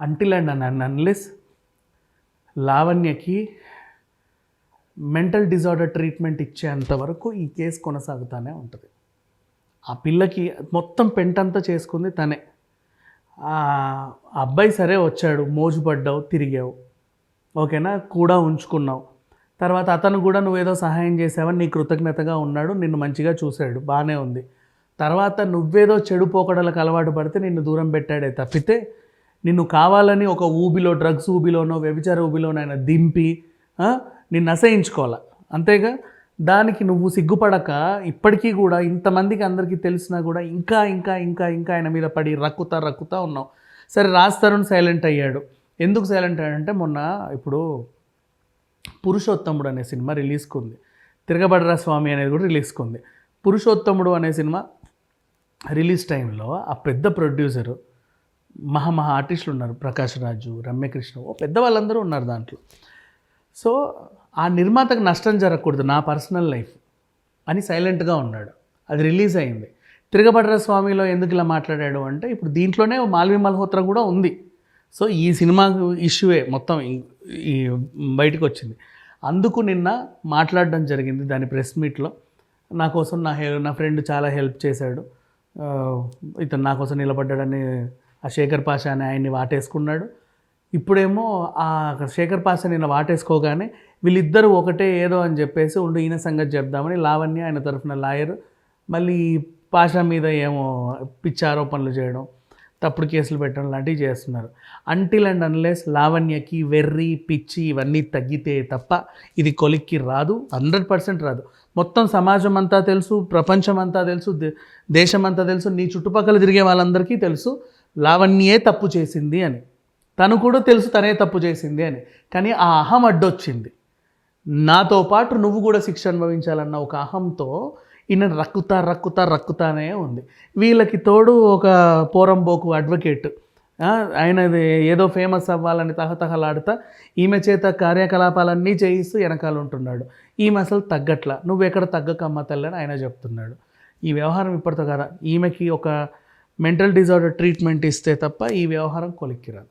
Until and un unless లావణ్యకి mental disorder treatment ఇచ్చేంత వరకు ఈ కేసు కొనసాగుతూనే ఉంటుంది. ఆ పిల్లకి మొత్తం పెంటంతా చేసుకుంది తనే. ఆ అబ్బాయి సరే వచ్చాడు మోజుపడ్డావు తిరిగావు. ఓకేనా? కూడా ఉంచుకున్నావు. తర్వాత అతను కూడా నువ్వేదో సహాయం చేసావని నీ కృతజ్ఞతగా ఉన్నాడు నిన్ను మంచిగా చూశాడు బాగానే ఉంది. తర్వాత నువ్వేదో చెడు పోకడలకు అలవాటు పడితే నిన్ను దూరం పెట్టాడే తప్పితే నిన్ను కావాలని ఒక ఊబిలో డ్రగ్స్ ఊబిలోనో వ్యభిచార ఊబిలోనో ఆయన దింపి నిన్ను అసహించుకోవాలి. అంతేగా? దానికి నువ్వు సిగ్గుపడక ఇప్పటికీ కూడా ఇంతమందికి అందరికీ తెలిసినా కూడా ఇంకా ఇంకా ఇంకా ఇంకా ఆయన మీద పడి రక్కుతా రక్కుతా ఉన్నావు. సరే రాజ్ తరుణ్ సైలెంట్ అయ్యాడు. ఎందుకు సైలెంట్ అయ్యాడంటే మొన్న ఇప్పుడు పురుషోత్తముడు అనే సినిమా రిలీజ్కి ఉంది తిరగబడరా స్వామి అనేది కూడా రిలీజ్కి ఉంది పురుషోత్తముడు అనే సినిమా రిలీజ్ టైంలో ఆ పెద్ద ప్రొడ్యూసరు మహా మహా ఆర్టిస్టులు ఉన్నారు ప్రకాష్ రాజు రమ్యకృష్ణ ఓ పెద్ద వాళ్ళందరూ ఉన్నారు దాంట్లో. సో ఆ నిర్మాతకు నష్టం జరగకూడదు నా పర్సనల్ లైఫ్ అని సైలెంట్గా ఉన్నాడు. అది రిలీజ్ అయింది. తిరగబడ్ర స్వామిలో ఎందుకు ఇలా మాట్లాడాడు అంటే ఇప్పుడు దీంట్లోనే మాల్వి మల్హోత్రా కూడా ఉంది. సో ఈ సినిమా ఇష్యూవే మొత్తం ఈ- బయటకు వచ్చింది. అందుకు నిన్న మాట్లాడడం జరిగింది దాని ప్రెస్ మీట్లో. నా కోసం నా హెల్ నా ఫ్రెండ్ చాలా హెల్ప్ చేశాడు. ఇతను నా కోసం నిలబడ్డాడని ఆ శేఖర్ పాషా అని ఆయన్ని వాటేసుకున్నాడు. ఇప్పుడేమో ఆ శేఖర్ పాషా నిన్న వాటేసుకోగానే వీళ్ళిద్దరూ ఒకటే ఏదో అని చెప్పేసి ఉండు ఈయన సంగతి చెప్దామని లావణ్య ఆయన తరఫున లాయర్ మళ్ళీ పాషా మీద ఏమో పిచ్చి ఆరోపణలు చేయడం తప్పుడు కేసులు పెట్టడం లాంటివి చేస్తున్నారు. అంటిల్ అండ్ అన్లెస్ లావణ్యకి వెర్రి పిచ్చి ఇవన్నీ తగ్గితే తప్ప ఇది కొలిక్కి రాదు హండ్రెడ్ పర్సెంట్ రాదు. మొత్తం సమాజం అంతా తెలుసు ప్రపంచం అంతా తెలుసు దే- దేశం అంతా తెలుసు నీ చుట్టుపక్కల తిరిగే వాళ్ళందరికీ తెలుసు. లావణ్యే తప్పు చేసింది అని. తను కూడా తెలుసు తనే తప్పు చేసింది అని. కానీ ఆ అహం అడ్డొచ్చింది. నాతో పాటు నువ్వు కూడా శిక్ష అనుభవించాలన్న ఒక అహంతో ఈయన రక్కుతా రక్కుతా రక్కుతానే ఉంది. వీళ్ళకి తోడు ఒక పోరంబోకు అడ్వకేట్ ఆయనది ఏదో ఫేమస్ అవ్వాలని తహతహలాడుతా ఈమె చేత కార్యకలాపాలన్నీ చేయిస్తూ వెనకాల ఉంటున్నాడు ఈమె అసలు తగ్గట్ల. నువ్వు ఎక్కడ తగ్గకమ్మ తల్లి అని ఆయన చెప్తున్నాడు. ఈ వ్యవహారం ఇప్పటితో కదా? ఈమెకి ఒక మెంటల్ డిజార్డర్ ట్రీట్మెంట్ ఇస్తే తప్ప ఈ వ్యవహారం కొలిక్కిరాదు